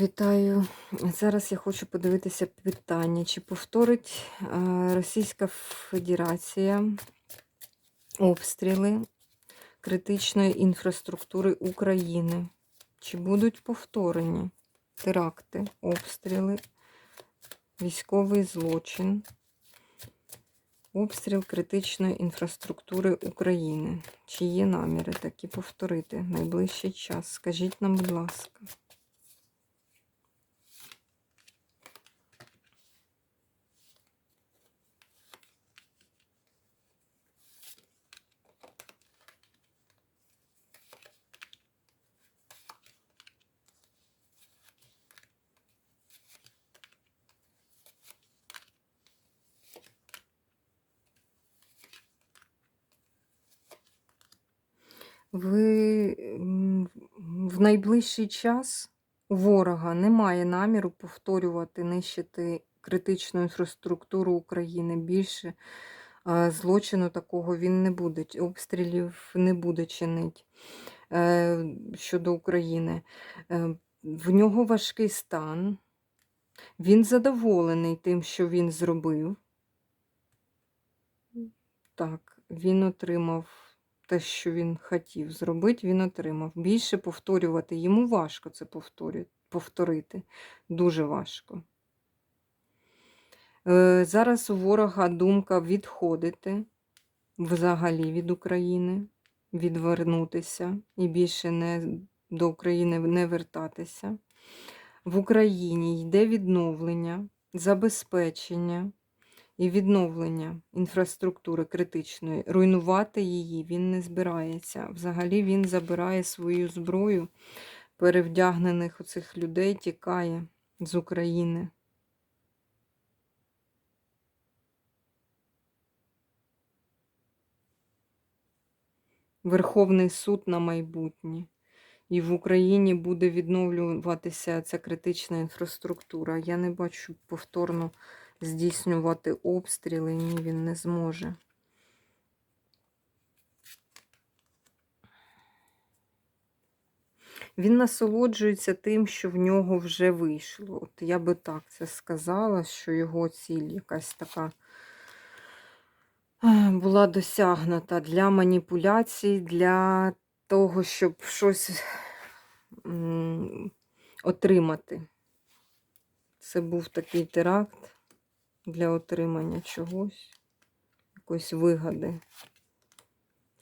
Вітаю. Зараз я хочу подивитися питання, чи повторить е, Російська Федерація обстріли критичної інфраструктури України? Чи будуть повторені теракти, обстріли, військовий злочин, обстріл критичної інфраструктури України? Чи є наміри такі повторити найближчий час? Скажіть нам, будь ласка. Ви в найближчий час у ворога немає наміру повторювати, нищити критичну інфраструктуру України. Більше злочину такого він не буде, обстрілів не буде чинити е, щодо України. Е, В нього важкий стан. Він задоволений тим, що він зробив. Так, він отримав те, що він хотів зробити, він отримав. Більше повторювати йому важко це повторити. Дуже важко. Е, Зараз у ворога думка відходити взагалі від України, відвернутися і більше не до України не вертатися. В Україні йде відновлення, забезпечення і відновлення інфраструктури критичної. Руйнувати її він не збирається. Взагалі він забирає свою зброю, перевдягнених оцих людей тікає з України. Верховний суд на майбутнє. І в Україні буде відновлюватися ця критична інфраструктура. Я не бачу повторно здійснювати обстріли. Ні, він не зможе. Він насолоджується тим, що в нього вже вийшло. От я би так це сказала, що його ціль якась така е, була досягнута для маніпуляцій, для того, щоб щось отримати. Це був такий теракт для отримання чогось, якоїсь вигади.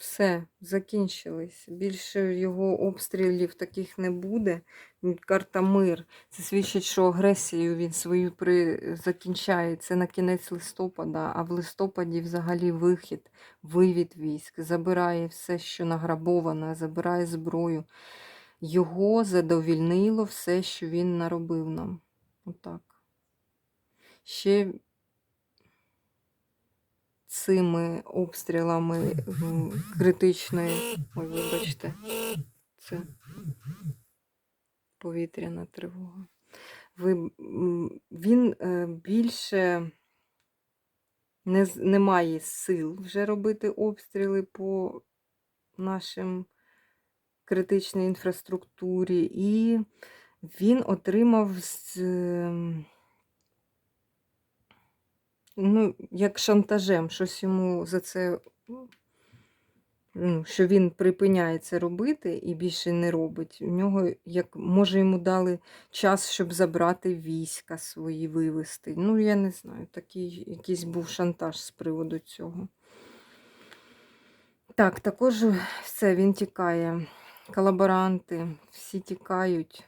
Все, закінчились. Більше його обстрілів таких не буде. Карта мир. Це свідчить, що агресію він свою при... закінчає. Це на кінець листопада, а в листопаді взагалі вихід, вивід військ, забирає все, що награбоване, забирає зброю. Його задовільнило все, що він наробив нам. Отак. Ще цими обстрілами критичної, ой, вибачте, це повітряна тривога. Ви, він е, більше не, не має сил вже робити обстріли по нашим критичній інфраструктурі, і він отримав з, ем, ну, як шантажем, щось йому за це, ну, що він припиняє це робити і більше не робить. У нього, як може, йому дали час, щоб забрати війська свої вивести. Ну, я не знаю, такий якийсь був шантаж з приводу цього. Так, також все, він тікає. Колаборанти, всі тікають.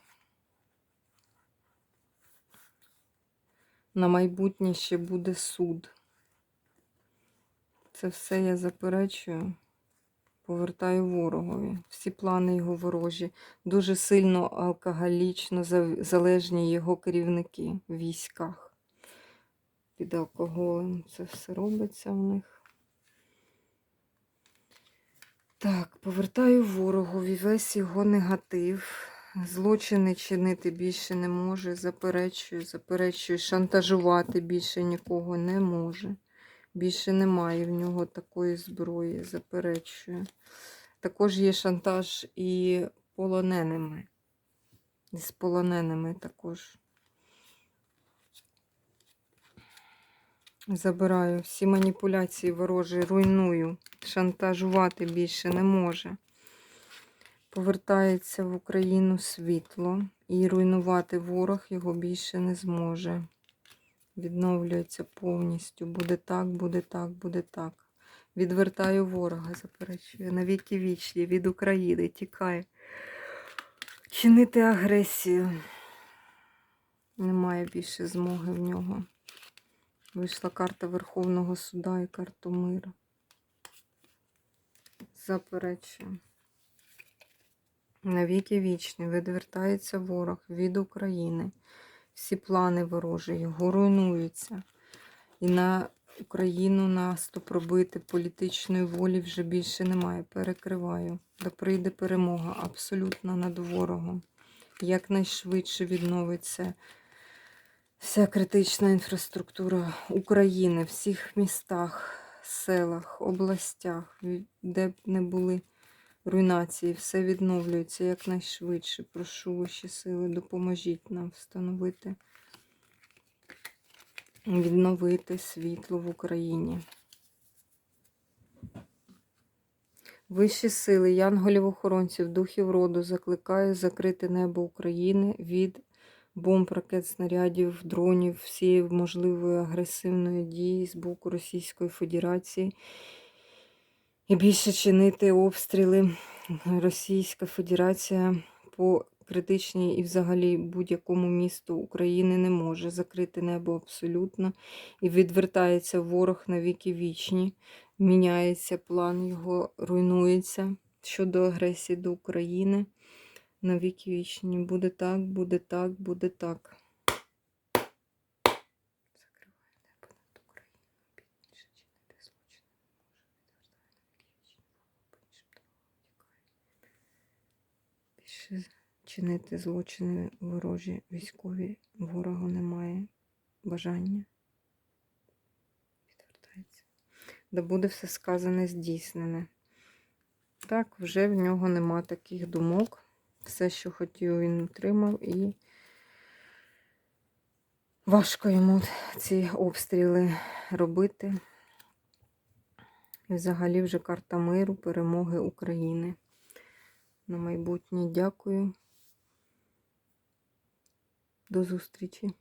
На майбутнє ще буде суд. Це все я заперечую. Повертаю ворогові. Всі плани його ворожі. Дуже сильно алкоголічно залежні його керівники в військах. Під алкоголем це все робиться в них. Так, повертаю ворогові весь його негатив. Злочини чинити більше не може. Заперечую, заперечую, шантажувати більше нікого не може. Більше немає в нього такої зброї, заперечую. Також є шантаж і полоненими. І з полоненими також. Забираю всі маніпуляції ворожі, руйную. Шантажувати більше не може. Повертається в Україну світло і руйнувати ворог його більше не зможе. Відновлюється повністю. Буде так, буде так, буде так. Відвертаю ворога, заперечую. Навіки вічні від України тікає. Чинити агресію. Немає більше змоги в нього. Вийшла карта Верховного суда і карта миру. Заперечую. Навіки вічні відвертається ворог від України. Всі плани ворожі його руйнуються. І на Україну наступ робити політичної волі вже більше немає. Перекриваю. Да прийде перемога абсолютно над ворогом. Якнайшвидше відновиться вся критична інфраструктура України, всіх містах, селах, областях, де б не були руйнації, все відновлюється якнайшвидше. Прошу вищі сили, допоможіть нам встановити, відновити світло в Україні. Вищі сили, янголів-охоронців, духів роду закликаю закрити небо України від бомб, ракет, снарядів, дронів, всієї можливої агресивної дії з боку Російської Федерації. І більше чинити обстріли Російська Федерація по критичній і взагалі будь-якому місту України не може закрити небо абсолютно. І відвертається ворог на віки вічні. Міняється план його, руйнується щодо агресії до України. На віки вічні. Буде так, буде так, буде так. Закриваю небо над Україною. Більше чинити злочини не може. Відвертаю на віки вічні. По іншим дорогам тікає. Більше чинити злочини ворожі військові. Ворогу немає бажання. Відвертається. Да буде все сказане, здійснене. Так, вже в нього нема таких думок. Все, що хотів, він отримав, і важко йому ці обстріли робити. І взагалі вже карта миру, перемоги України. На майбутнє дякую. До зустрічі.